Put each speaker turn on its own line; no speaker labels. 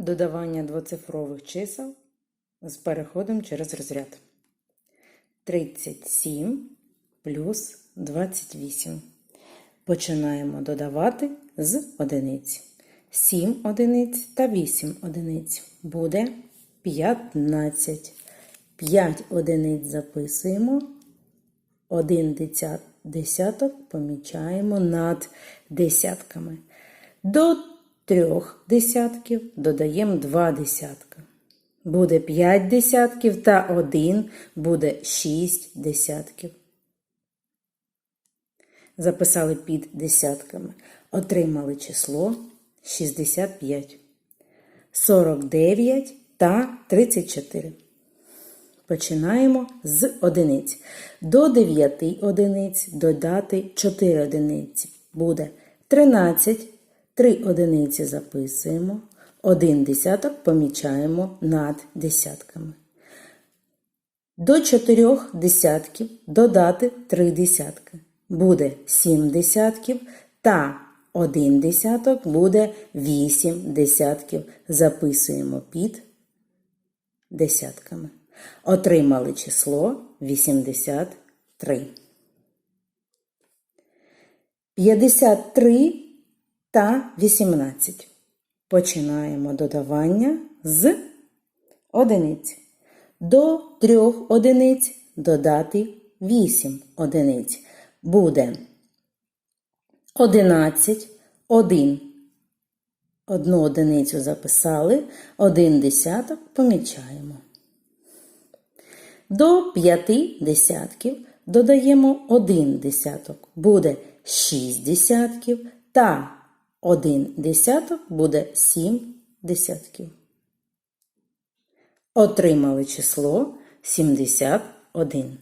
Додавання двоцифрових чисел з переходом через розряд. 37 плюс 28. Починаємо додавати з одиниць. 7 одиниць та 8 одиниць буде 15. 5 одиниць записуємо. Один десяток помічаємо над десятками. До трьох десятків додаємо два десятка. Буде 5 десятків та 1 буде 6 десятків. Записали під десятками. Отримали число 65, 49 та 34. Починаємо з одиниць. До 9 одиниць додати 4 одиниці. Буде 13. 3 одиниці записуємо. 1 десяток помічаємо над десятками. До 4 десятків додати 3 десятки. Буде 7 десятків та 1 десяток буде 8 десятків. Записуємо під десятками. Отримали число 83. 53 та 18. Починаємо додавання з одиниць. До трьох одиниць додати 8 одиниць. Буде 11, 1. Одну одиницю записали, один десяток помічаємо. До п'яти десятків додаємо один десяток. Буде 6 десятків та один десяток буде сім десятків. Отримали число 71.